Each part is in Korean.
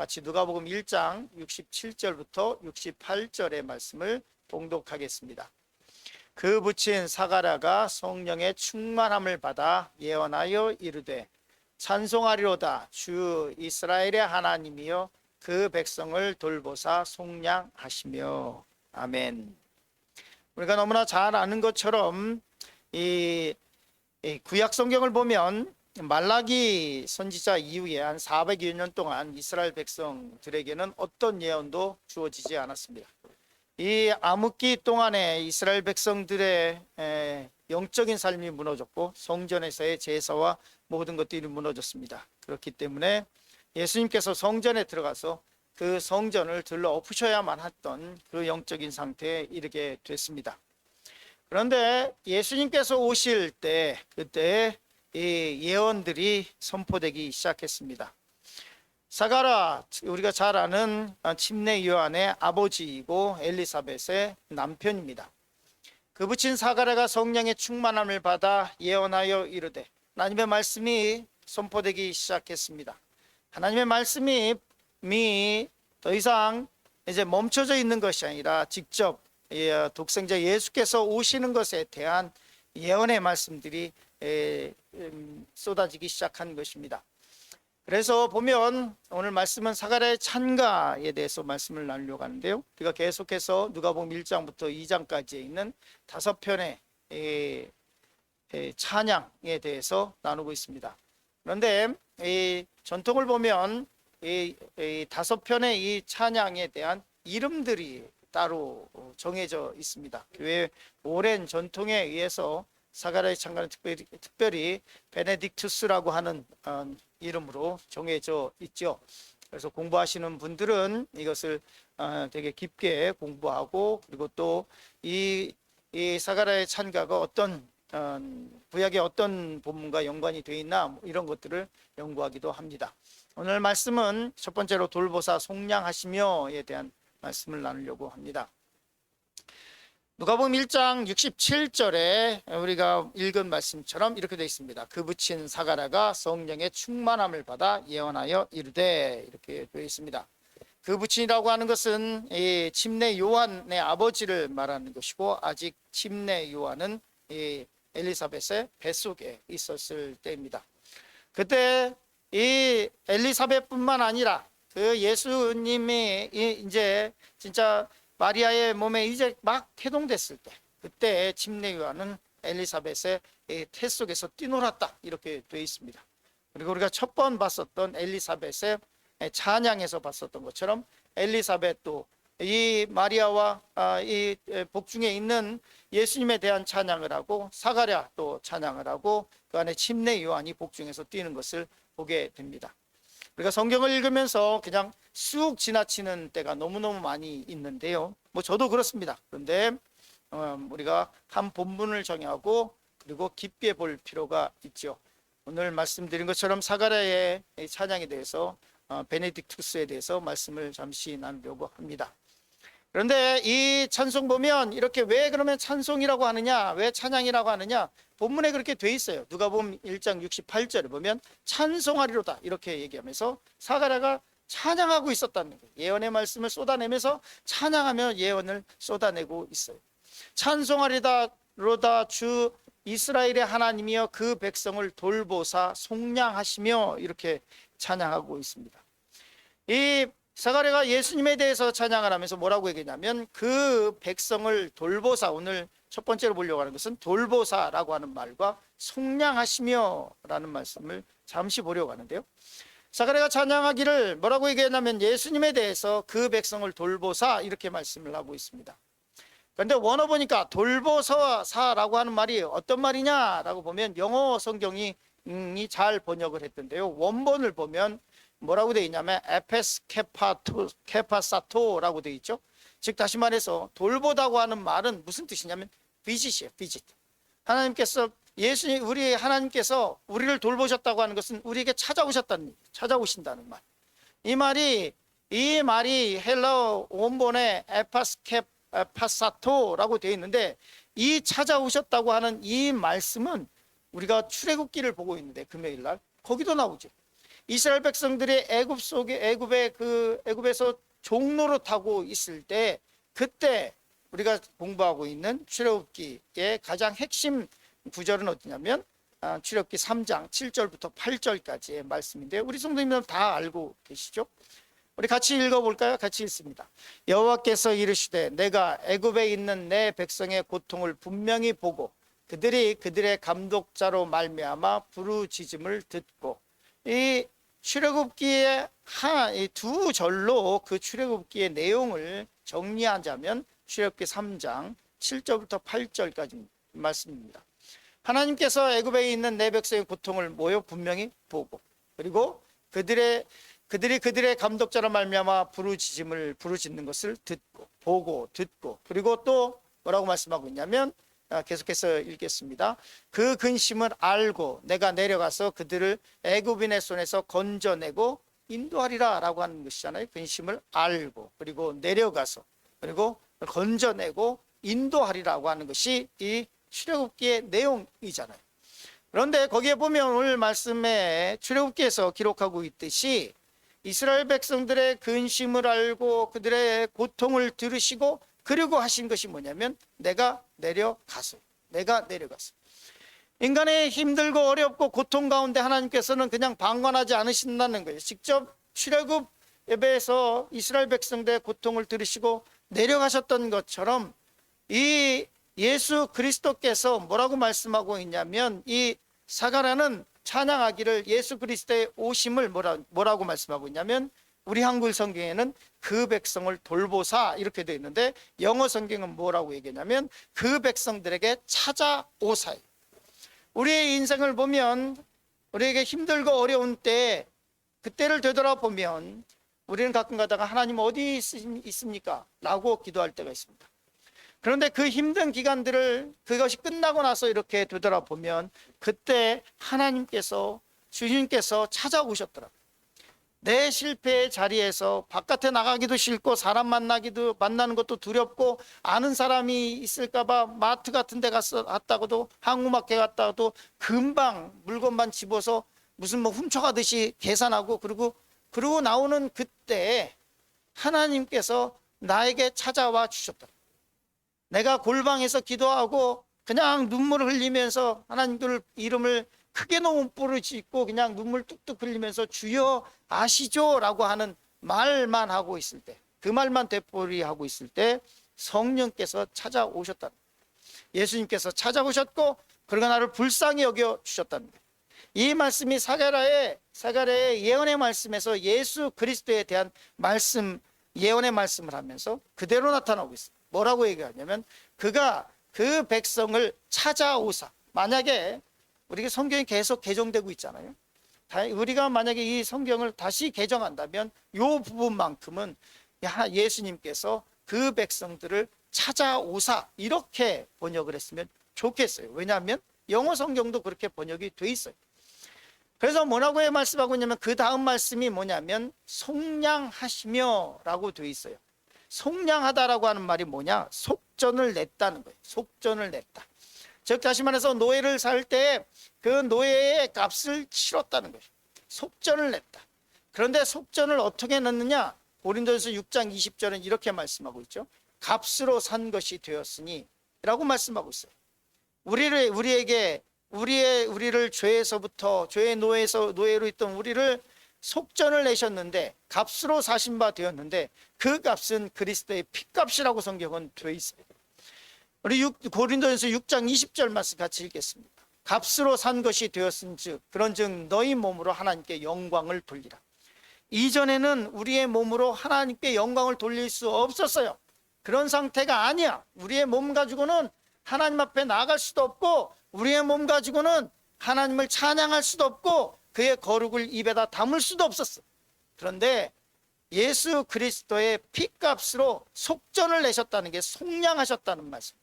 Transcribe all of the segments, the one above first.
같이 누가복음 1장 67절부터 68절의 말씀을 봉독하겠습니다. 그 붙인 사가랴가 성령의 충만함을 받아 예언하여 이르되 찬송하리로다 주 이스라엘의 하나님이여 그 백성을 돌보사 속량하시며 아멘. 우리가 너무나 잘 아는 것처럼 이, 이 구약 성경을 보면 말라기 선지자 이후에 한 400여 년 동안 이스라엘 백성들에게는 어떤 예언도 주어지지 않았습니다. 이 암흑기 동안에 이스라엘 백성들의 에, 영적인 삶이 무너졌고 성전에서의 제사와 모든 것들이 무너졌습니다. 그렇기 때문에 예수님께서 성전에 들어가서 그 성전을 들러 엎으셔야만 했던 그 영적인 상태에 이르게 됐습니다. 그런데 예수님께서 오실 때 그때 이 예언들이 선포되기 시작했습니다. 사가라 우리가 잘 아는 침례 요한의 아버지이고 엘리사벳의 남편입니다. 그 붙인 사가랴가 성령의 충만함을 받아 예언하여 이르되 하나님의 말씀이 선포되기 시작했습니다. 하나님의 말씀이 더 이상 이제 멈춰져 있는 것이 아니라 직접 예, 독생자 예수께서 오시는 것에 대한 예언의 말씀들이 쏟아지기 시작한 것입니다. 그래서 보면 오늘 말씀은 사가랴의 찬가에 대해서 말씀을 나누려고 하는데요. 우리가 계속해서 누가복음 1장부터 2장까지에 있는 다섯 편의 찬양에 대해서 나누고 있습니다. 그런데 이 전통을 보면 이, 이 다섯 편의 이 찬양에 대한 이름들이 따로 정해져 있습니다. 교회 오랜 전통에 의해서 사가랴의 찬가는 특별히, 특별히 베네딕투스라고 하는 어, 이름으로 정해져 있죠. 그래서 공부하시는 분들은 이것을 어, 되게 깊게 공부하고 그리고 또이 이 사가랴의 찬가가 어떤 어, 구약의 어떤 본문과 연관이 되어 있나 뭐 이런 것들을 연구하기도 합니다. 오늘 말씀은 첫 번째로 돌보사 속량하시며에 대한 말씀을 나누려고 합니다. 누가복음 1장 67절에 우리가 읽은 말씀처럼 이렇게 되어 있습니다. 그 붙인 사가랴가 성령의 충만함을 받아 예언하여 이르되 이렇게 되어 있습니다. 그 붙인이라고 하는 것은 이 침례 요한의 아버지를 말하는 것이고 아직 침례 요한은 이 엘리사벳의 뱃속에 있었을 때입니다. 그때 이 엘리사벳뿐만 아니라 그 예수님이 이제 진짜 마리아의 몸에 이제 막 태동됐을 때 그때 침례 요한은 엘리사벳의 태 속에서 뛰놀았다 이렇게 되어 있습니다. 그리고 우리가 첫 번 봤었던 엘리사벳의 찬양에서 봤었던 것처럼 엘리사벳도 이 마리아와 아, 이 복중에 있는 예수님에 대한 찬양을 하고 사가랴 또 찬양을 하고 그 안에 침례 요한이 복중에서 뛰는 것을 보게 됩니다. 우리가 성경을 읽으면서 그냥 쑥 지나치는 때가 너무너무 많이 있는데요. 뭐 저도 그렇습니다. 그런데 어, 우리가 한 본문을 정하고 그리고 깊게 볼 필요가 있죠. 오늘 말씀드린 것처럼 사가랴의 찬양에 대해서 어, 베네딕투스에 대해서 말씀을 잠시 나누려고 합니다. 그런데 이 찬송 보면 이렇게 왜 그러면 찬송이라고 하느냐, 왜 찬양이라고 하느냐, 본문에 그렇게 돼 있어요. 누가 보면 1장 68절에 보면 찬송하리로다 이렇게 얘기하면서 사가랴가 찬양하고 있었다는 거예요. 예언의 말씀을 쏟아내면서 찬양하며 예언을 쏟아내고 있어요. 찬송하리다로다 주 이스라엘의 하나님이여 그 백성을 돌보사 속량하시며 이렇게 찬양하고 있습니다. 이 사가랴가 예수님에 대해서 찬양을 하면서 뭐라고 얘기냐면 그 백성을 돌보사 오늘 첫 번째로 보려고 하는 것은 돌보사라고 하는 말과 속량하시며라는 말씀을 잠시 보려고 하는데요. 사가랴가 찬양하기를 뭐라고 얘기했냐면 예수님에 대해서 그 백성을 돌보사 이렇게 말씀을 하고 있습니다. 그런데 원어 보니까 돌보사라고 하는 말이 어떤 말이냐라고 보면 영어 성경이 잘 번역을 했던데요. 원본을 보면 뭐라고 되어 있냐면 에페스 케파토 케파사토라고 되어 있죠. 즉 다시 말해서 돌보다고 하는 말은 무슨 뜻이냐면 비짓이에요. 비짓. 하나님께서 예수님 우리 하나님께서 우리를 돌보셨다고 하는 것은 우리에게 찾아오셨다는 찾아오신다는 말. 이 말이 이 말이 헬러 원본의 에파스케 파사토라고 되어 있는데 이 찾아오셨다고 하는 이 말씀은 우리가 출애굽기를 보고 있는데 금요일 날 거기도 나오죠. 이스라엘 백성들이 애굽 속에 애굽의 그 애굽에서 종로로 타고 있을 때 그때 우리가 공부하고 있는 출애굽기의 가장 핵심 구절은 어디냐면 아, 출애굽기 3장 7절부터 8절까지의 말씀인데 우리 성도님들 다 알고 계시죠? 우리 같이 읽어볼까요? 같이 읽습니다. 여호와께서 이르시되 내가 애굽에 있는 내 백성의 고통을 분명히 보고 그들이 그들의 감독자로 말미암아 부르짖음을 듣고 이 출애굽기의 한두 절로 그 출애굽기의 내용을 정리하자면 출애굽기 3장 7절부터 8절까지 말씀입니다. 하나님께서 애굽에 있는 내 백성의 고통을 모여 분명히 보고 그리고 그들의 그들이 그들의 감독자로 말미암아 부르짖음을 부르짖는 것을 듣고 보고 듣고 그리고 또 뭐라고 말씀하고 있냐면 아, 계속해서 읽겠습니다. 그 근심을 알고 내가 내려가서 그들을 애굽인의 손에서 건져내고 인도하리라라고 하는 것이잖아요. 근심을 알고 그리고 내려가서 그리고 건져내고 인도하리라고 하는 것이 이 출애굽기의 내용이잖아요. 그런데 거기에 보면 오늘 말씀에 출애굽기에서 기록하고 있듯이 이스라엘 백성들의 근심을 알고 그들의 고통을 들으시고 그리고 하신 것이 뭐냐면 내가 내려가서 내가 내려가서 인간의 힘들고 어렵고 고통 가운데 하나님께서는 그냥 방관하지 않으신다는 거예요. 직접 출애굽 예배에서 이스라엘 백성들의 고통을 들으시고 내려가셨던 것처럼 이 예수 그리스도께서 뭐라고 말씀하고 있냐면 이 사가라는 찬양하기를 예수 그리스도의 오심을 뭐라, 뭐라고 말씀하고 있냐면 우리 한글 성경에는 그 백성을 돌보사 이렇게 되어 있는데 영어 성경은 뭐라고 얘기하냐면 그 백성들에게 찾아오사요. 우리의 인생을 보면 우리에게 힘들고 어려운 때 그때를 되돌아보면 우리는 가끔 가다가 하나님 어디 있- 있습니까? 라고 기도할 때가 있습니다. 그런데 그 힘든 기간들을 그것이 끝나고 나서 이렇게 되돌아보면 그때 하나님께서 주님께서 찾아오셨더라고요. 내 실패의 자리에서 바깥에 나가기도 싫고 사람 만나기도 만나는 것도 두렵고 아는 사람이 있을까봐 마트 같은 데 갔어 갔다고도 항우마켓 갔다가도 금방 물건만 집어서 무슨 뭐 훔쳐가듯이 계산하고 그리고 그러고 나오는 그때 하나님께서 나에게 찾아와 주셨다. 내가 골방에서 기도하고 그냥 눈물을 흘리면서 하나님들 이름을 크게 너무 부르짖고 그냥 눈물 뚝뚝 흘리면서 주여 아시죠 라고 하는 말만 하고 있을 때 그 말만 되풀이하고 있을 때 성령께서 찾아오셨다. 예수님께서 찾아오셨고 그러가 나를 불쌍히 여겨 주셨답니다. 이 말씀이 사가라의 사가라의 예언의 말씀에서 예수 그리스도에 대한 말씀 예언의 말씀을 하면서 그대로 나타나고 있습니다. 뭐라고 얘기하냐면 그가 그 백성을 찾아오사 만약에 우리가 성경이 계속 개정되고 있잖아요. 다- 우리가 만약에 이 성경을 다시 개정한다면 이 부분만큼은 야, 예수님께서 그 백성들을 찾아오사 이렇게 번역을 했으면 좋겠어요. 왜냐하면 영어 성경도 그렇게 번역이 돼 있어요. 그래서 뭐라고 해 말씀하고 있냐면 그 다음 말씀이 뭐냐면 속량하시며라고 돼 있어요. 속량하다라고 하는 말이 뭐냐? 속전을 냈다는 거예요. 속전을 냈다. 즉 다시 말해서 노예를 살 때 그 노예의 값을 치렀다는 거예요. 속전을 냈다. 그런데 속전을 어떻게 냈느냐? 고린도전서 6장 20절은 이렇게 말씀하고 있죠. 값으로 산 것이 되었으니라고 말씀하고 있어요. 우리를 우리에게 우리의 우리를 죄에서부터 죄의 노예에서 노예로 있던 우리를 속전을 내셨는데 값으로 사신 바 되었는데 그 값은 그리스도의 피값이라고 성경은 되어 있어요. 우리 6, 고린도전서 6장 20절 말씀 같이 읽겠습니다. 값으로 산 것이 되었은즉 그런즉 너희 몸으로 하나님께 영광을 돌리라. 이전에는 우리의 몸으로 하나님께 영광을 돌릴 수 없었어요. 그런 상태가 아니야. 우리의 몸 가지고는 하나님 앞에 나아갈 수도 없고 우리의 몸 가지고는 하나님을 찬양할 수도 없고 그의 거룩을 입에다 담을 수도 없었어. 그런데 예수 그리스도의 피값으로 속전을 내셨다는 게 속량하셨다는 말씀.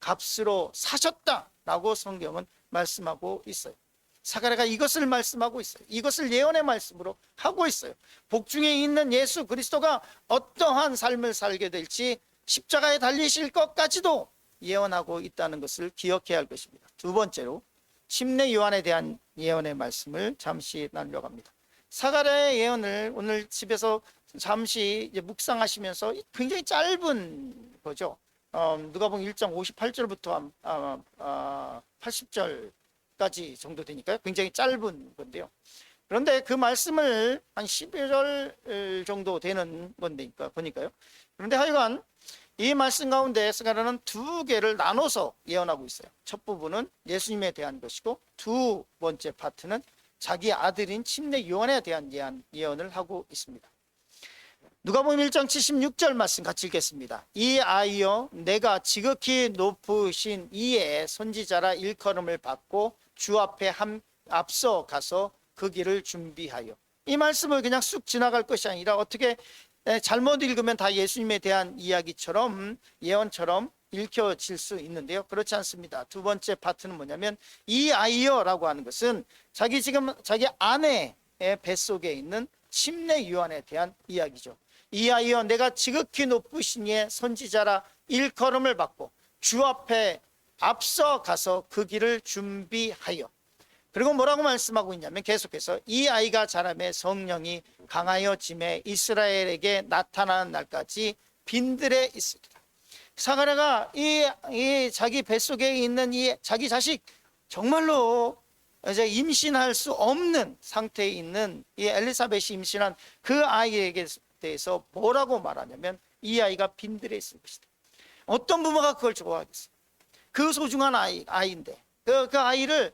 값으로 사셨다라고 성경은 말씀하고 있어요. 사가랴가 이것을 말씀하고 있어요. 이것을 예언의 말씀으로 하고 있어요. 복중에 있는 예수 그리스도가 어떠한 삶을 살게 될지 십자가에 달리실 것까지도 예언하고 있다는 것을 기억해야 할 것입니다. 두 번째로 침례 요한에 대한 예언의 말씀을 잠시 나누려고 합니다. 사가랴의 예언을 오늘 집에서 잠시 묵상하시면서 굉장히 짧은 거죠. 어, 누가복음 1장 58절부터 아, 아, 80절까지 정도 되니까요. 굉장히 짧은 건데요. 그런데 그 말씀을 한 11절 정도 되는 건데니까 보니까요. 그런데 하여간 이 말씀 가운데 스가랴는 두 개를 나눠서 예언하고 있어요. 첫 부분은 예수님에 대한 것이고 두 번째 파트는 자기 아들인 침례 요한에 대한 예언, 예언을 하고 있습니다. 누가복음 1장 76절 말씀 같이 읽겠습니다. 이 아이여 내가 지극히 높으신 이에 선지자라 일컬음을 받고 주 앞에 함, 앞서 가서 그 길을 준비하여 이 말씀을 그냥 쑥 지나갈 것이 아니라 어떻게 에, 잘못 읽으면 다 예수님에 대한 이야기처럼 예언처럼 읽혀질 수 있는데요. 그렇지 않습니다. 두 번째 파트는 뭐냐면 이 아이여라고 하는 것은 자기 지금 자기 아내의 뱃속에 있는 침례 요한에 대한 이야기죠. 이 아이여 내가 지극히 높으신 이의 선지자라 일컬음을 받고 주 앞에 앞서 가서 그 길을 준비하여 그리고 뭐라고 말씀하고 있냐면 계속해서 이 아이가 자라매 성령이 강하여 짐에 이스라엘에게 나타나는 날까지 빈들에 있으리라. 사가랴가 이, 이 자기 뱃속에 있는 이 자기 자식 정말로 이제 임신할 수 없는 상태에 있는 이 엘리사벳이 임신한 그 아이에게 대해서 뭐라고 말하냐면 이 아이가 빈들에 있을 것이다. 어떤 부모가 그걸 좋아하겠어요? 그 소중한 아이, 아이인데 그, 그 아이를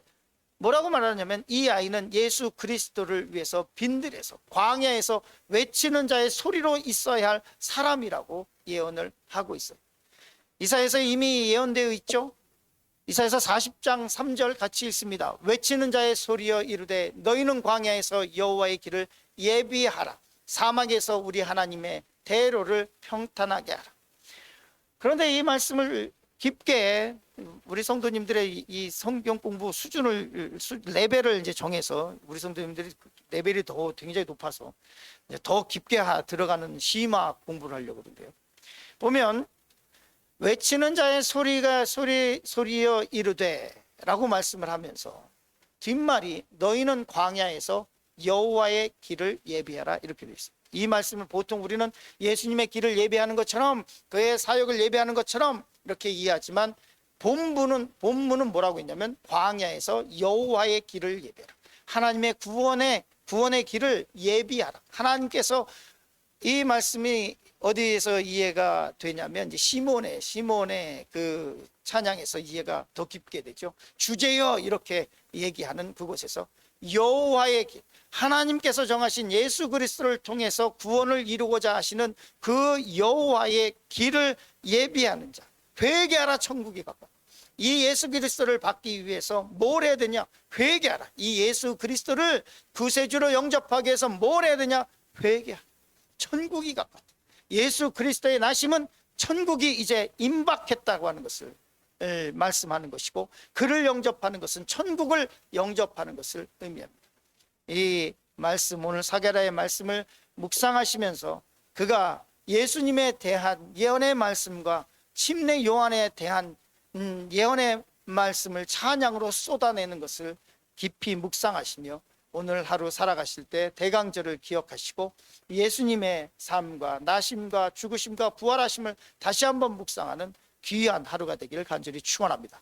뭐라고 말하냐면 이 아이는 예수 그리스도를 위해서 빈들에서 광야에서 외치는 자의 소리로 있어야 할 사람이라고 예언을 하고 있어요. 이사에서 이미 예언되어 있죠. 이사에서 40장 3절 같이 읽습니다. 외치는 자의 소리여 이르되 너희는 광야에서 여호와의 길을 예비하라. 사막에서 우리 하나님의 대로를 평탄하게 하라. 그런데 이 말씀을 깊게 우리 성도님들의 이 성경 공부 수준을 수- 레벨을 이제 정해서 우리 성도님들이 레벨이 더 굉장히 높아서 더 깊게 하- 들어가는 시막 공부를 하려고 그러는데요. 보면 외치는 자의 소리가 소리 소리여 이르되라고 말씀을 하면서 뒷말이 너희는 광야에서 여호와의 길을 예비하라 이렇게 되어 있습니다. 이 말씀을 보통 우리는 예수님의 길을 예배하는 것처럼 그의 사역을 예배하는 것처럼 이렇게 이해하지만 본문은 본문은 뭐라고 했냐면 광야에서 여호와의 길을 예배하라. 하나님의 구원의 구원의 길을 예비하라. 하나님께서 이 말씀이 어디에서 이해가 되냐면 이제 시몬의 시몬의 그 찬양에서 이해가 더 깊게 되죠. 주제여 이렇게 얘기하는 그곳에서 여호와의 길 하나님께서 정하신 예수 그리스도를 통해서 구원을 이루고자 하시는 그 여호와의 길을 예비하는 자 회개하라 천국이 가까워 이 예수 그리스도를 받기 위해서 뭘 해야 되냐? 회개하라. 이 예수 그리스도를 구세주로 영접하기 위해서 뭘 해야 되냐? 회개하라. 천국이 가까워 예수 그리스도의 나심은 천국이 이제 임박했다고 하는 것을 에, 말씀하는 것이고 그를 영접하는 것은 천국을 영접하는 것을 의미합니다. 이 말씀 오늘 사게라의 말씀을 묵상하시면서 그가 예수님에 대한 예언의 말씀과 침례 요한에 대한 음, 예언의 말씀을 찬양으로 쏟아내는 것을 깊이 묵상하시며 오늘 하루 살아가실 때 대강절을 기억하시고 예수님의 삶과 나심과 죽으심과 부활하심을 다시 한번 묵상하는 귀한 하루가 되기를 간절히 축원합니다.